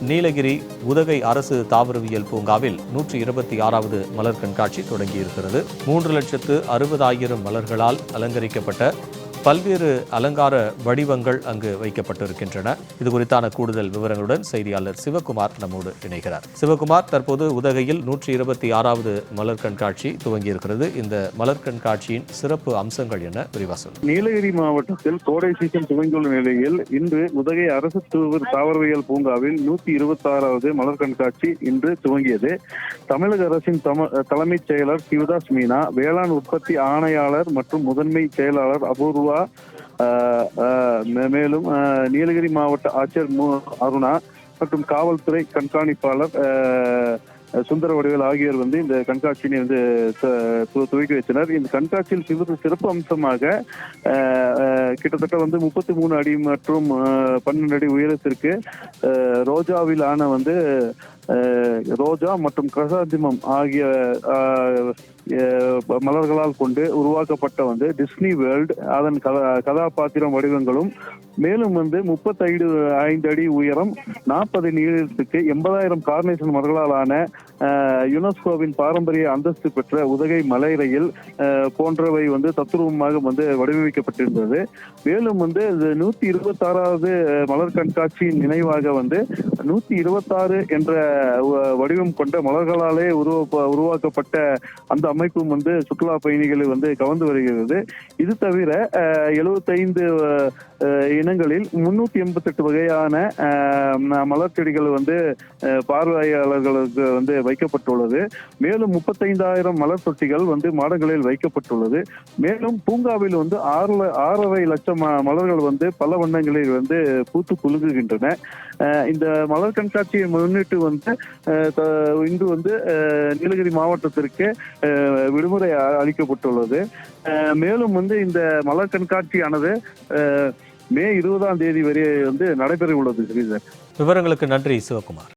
நீலகிரி உதகை அரசு தாவரவியல் பூங்காவில் நூற்றி இருபத்தி ஆறாவது மலர் கண்காட்சி தொடங்கியிருக்கிறது. மூன்று லட்சத்து அறுபதாயிரம் மலர்களால் அலங்கரிக்கப்பட்ட பல்வேறு அலங்கார வடிவங்கள் அங்கு வைக்கப்பட்டிருக்கின்றன. இது குறித்தான கூடுதல் விவரங்களுடன் செய்தியாளர் சிவகுமார் நம்மோடு இணைகிறார். சிவகுமார் தற்போது உதகையில் நூற்றி இருபத்தி ஆறாவது மலர் கண்காட்சி துவங்கியிருக்கிறது. இந்த மலர் கண்காட்சியின் சிறப்பு அம்சங்கள் என்ன? விரிவாசல் நீலகிரி மாவட்டத்தில் கோடை சீசன் துவங்கியுள்ள நிலையில் இன்று உதகை அரசு தூவர் தாவரவியல் பூங்காவில் நூத்தி இருபத்தி ஆறாவது மலர் கண்காட்சி இன்று துவங்கியது. தமிழக அரசின் தம- தலைமைச் செயலர் சிவதாஸ் மீனா வேளாண் உற்பத்தி ஆணையாளர் மற்றும் முதன்மை செயலாளர் அபூர்வ ஆஹ், மேலும் நீலகிரி மாவட்ட ஆட்சியர் மு அருணா மற்றும் காவல்துறை கண்காணிப்பாளர் ஆஹ், சுந்தர வடிவேல் ஆகியோர் வந்து இந்த கண்காட்சியினை வந்து துவக்கி வைத்தனர். இந்த கண்காட்சியில் சிறு சிறப்பு அம்சமாக கிட்டத்தட்ட வந்து முப்பத்தி மூணு அடி மற்றும் பன்னெண்டு அடி உயரத்திற்கு அஹ், ரோஜாவிலான வந்து ரோஜா மற்றும் கிரசாந்திமம் ஆகிய மலர்களால் கொண்டு உருவாக்கப்பட்ட வந்து டிஸ்னி வேர்ல்ட் அதன் கதா கதாபாத்திரம் வடிவங்களும் மேலும் வந்து முப்பத்தைடு ஐந்து அடி உயரம் நாற்பது நீளத்துக்கு எண்பதாயிரம் கார்னேஷன் மலர்களாலான யுனெஸ்கோவின் பாரம்பரிய அந்தஸ்து பெற்ற உதகை மலை ரயில் போன்றவை வந்து தத்ரூபமாக வந்து வடிவமைக்கப்பட்டிருந்தது மேலும் வந்து நூத்தி இருபத்தி ஆறாவது மலர் கண்காட்சியின் நினைவாக வந்து நூத்தி இருபத்தாறு என்ற வடிவம் கொண்ட மலர்களாலே உருவ உருவாக்கப்பட்ட அந்த அமைப்பும் வந்து சுற்றுலா பயணிகளை வந்து கவர்ந்து வருகிறது. இது தவிர எழுபத்தைந்து இனங்களில் முன்னூத்தி எண்பத்தெட்டு வகையான மலர் செடிகள் வந்து பார்வையாளர்களுக்கு வந்து வைக்கப்பட்டுள்ளது. மேலும் முப்பத்தைந்தாயிரம் மலர் தொட்டிகள் வந்து மாடங்களில் வைக்கப்பட்டுள்ளது. மேலும் பூங்காவில் வந்து ஆறு ஆறரை லட்சம் மலர்கள் வந்து பல வண்ணங்களில் வந்து பூத்து குலுங்குகின்றன. இந்த மலர் கண்காட்சியை முன்னிட்டு வந்து இன்று வந்து நீலகிரி மாவட்டத்திற்கு விடுமுறை அளிக்கப்பட்டுள்ளது. மேலும் வந்து இந்த மலர் கண்காட்சியானது மே இருபதாம் தேதி வரை வந்து நடைபெற உள்ளது ஸ்ரீதர். விவரங்களுக்கு நன்றி சிவகுமார்.